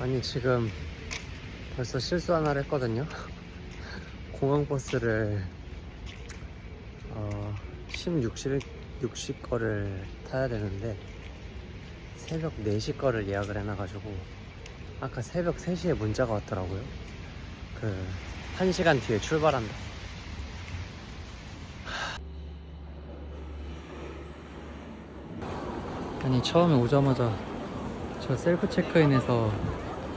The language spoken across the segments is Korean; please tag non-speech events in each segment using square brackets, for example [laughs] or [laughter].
아니 지금 벌써 실수 하나를 했거든요. [laughs] 공항버스를 어, 16시 60 거를 타야 되는데 새벽 4시 거를 예약을 해놔가지고 아까 새벽 3시에 문자가 왔더라고요. 그 1시간 뒤에 출발한다. 아니 처음에 오자마자 저 셀프 체크인에서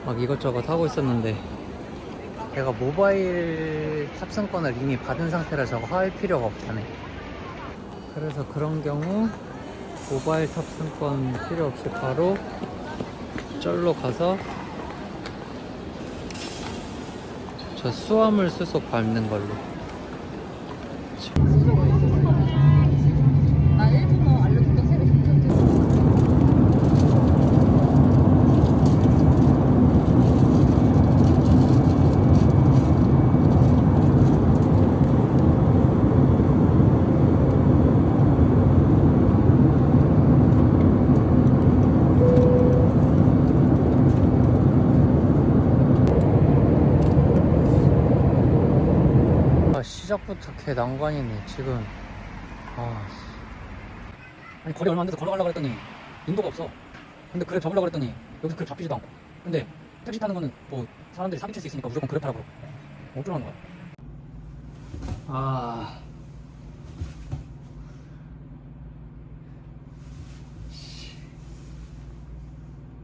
막 이것저것 하고 있었는데. 내가 모바일 탑승권을 이미 받은 상태라 저거 할 필요가 없다네. 그래서 그런 경우 모바일 탑승권 필요 없이 바로 쩔로 가서 저 수화물 수속 밟는 걸로 나 일본어 알려줬던 새로 괜찮대. 아, 시작부터 개 난관이네 지금. 아 아니 거리 얼마 안 돼서 걸어가려고 했더니 인도가 없어. 근데 그랩 잡으려고 했더니 여기서 그랩 잡히지도 않고. 근데 택시 타는 거는 뭐 사람들이 사기칠 수 있으니까 무조건 그랩 그러고. 어쩌라는 거야? 아.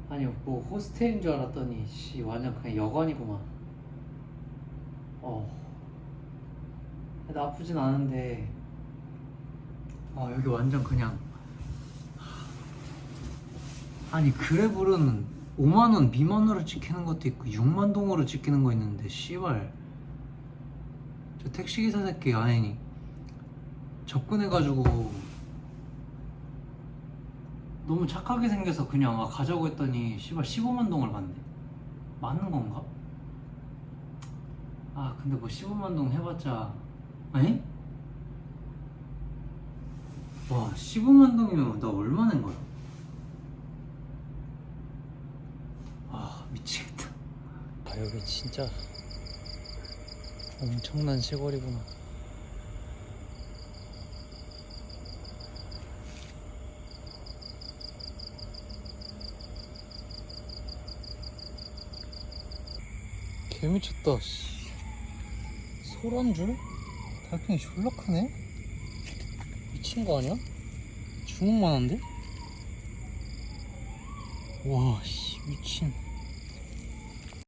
아니 뭐 호스텔인 줄 알았더니 씨 완전 그냥 여관이구만. 어. 나쁘진 않은데. 아 여기 완전 그냥. 아니 그래브는 5만 원 미만으로 찍히는 것도 있고 6만 동으로 찍히는 거 있는데 씨발. 저 택시기사 새끼 아니. 접근해가지고 너무 착하게 생겨서 그냥 아, 가자고 했더니 씨발 15만 동을 받네. 맞는 건가? 아 근데 뭐 15만 동 해봤자 에? 와 15만 동이면 나 얼마 낸 거야? 아 미치겠다 아 여기 진짜 엄청난 시골이구나. 개 미쳤다. 씨. 소란 줄? 달팽이 졸라 크네. 미친 거 아니야? 주먹만한데? 와, 씨, 미친.